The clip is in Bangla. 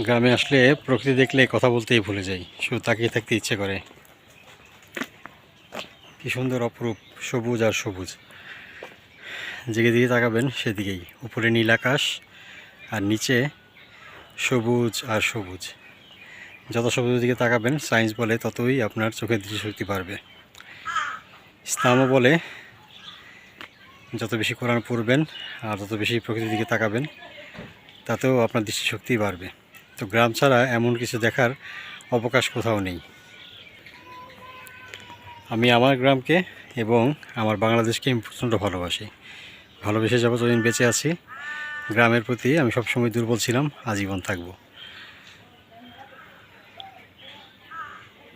গ্রামে আসলে প্রকৃতি দেখলে কথা বলতেই ভুলে যাই। শুধু তাকিয়ে থাকতে ইচ্ছে করে। কি সুন্দর অপরূপ সবুজ আর সবুজ। যেদিকে দিকে তাকাবেন সেদিকেই। উপরে নীল আকাশ আর নিচে সবুজ আর সবুজ। যত সবুজের দিকে তাকাবেন সায়েন্স বলে ততই আপনার চোখের দৃষ্টিশক্তি বাড়বে। ইসলামও বলে, যত বেশি কোরআন পড়বেন আর তত বেশি প্রকৃতির দিকে তাকাবেন, তাতেও আপনার দৃষ্টিশক্তি বাড়বে। তো গ্রাম ছাড়া এমন কিছু দেখার অবকাশ কোথাও নেই। আমি আমার গ্রামকে এবং আমার বাংলাদেশকে আমি প্রচণ্ড ভালোবাসি। ভালোবেসে যাব যতদিন বেঁচে আছি। গ্রামের প্রতি আমি সবসময় দুর্বল ছিলাম, আজীবন থাকব।